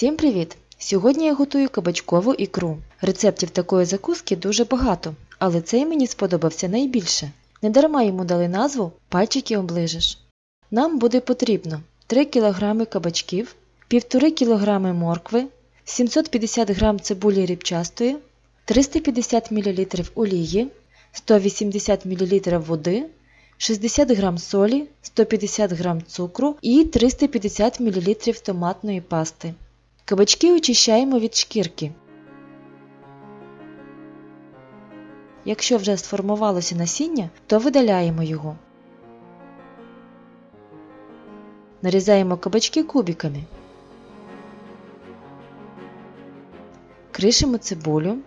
Всім привіт! Сьогодні я готую кабачкову ікру. Рецептів такої закуски дуже багато, але цей мені сподобався найбільше. Недарма йому дали назву пальчики оближеш. Нам буде потрібно 3 кг кабачків, 1,5 кг моркви, 750 г цибулі рібчастої, 350 мл олії, 180 мл води, 60 г солі, 150 г цукру і 350 мл томатної пасти. Кабачки очищаємо від шкірки. Якщо вже сформувалося насіння, то видаляємо його. Нарізаємо кабачки кубиками. Кришимо цибулю.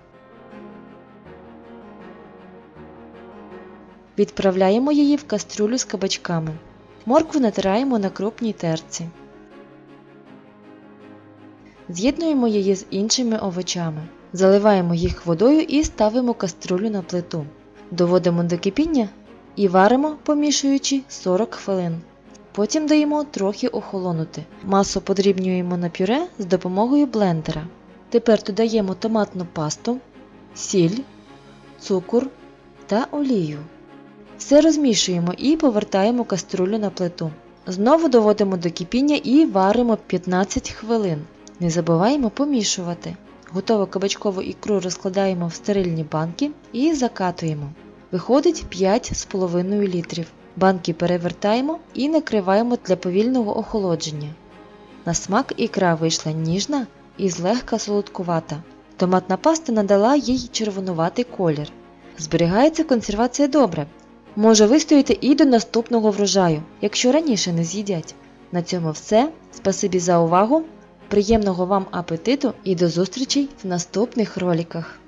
Відправляємо її в кастрюлю з кабачками. Моркву натираємо на крупній терці. З'єднуємо її з іншими овочами. Заливаємо їх водою і ставимо каструлю на плиту. Доводимо до кипіння і варимо, помішуючи 40 хвилин. Потім даємо трохи охолонути. Масу подрібнюємо на пюре з допомогою блендера. Тепер додаємо томатну пасту, сіль, цукор та олію. Все розмішуємо і повертаємо каструлю на плиту. Знову доводимо до кипіння і варимо 15 хвилин. Не забуваємо помішувати. Готову кабачкову ікру розкладаємо в стерильні банки і закатуємо. Виходить 5,5 літрів. Банки перевертаємо і накриваємо для повільного охолодження. На смак ікра вийшла ніжна і злегка солодкувата. Томатна паста надала їй червонуватий колір. Зберігається консервація добре. Може вистояти і до наступного врожаю, якщо раніше не з'їдять. На цьому все. Спасибі за увагу. Приємного вам апетиту і до зустрічі в наступних роликах!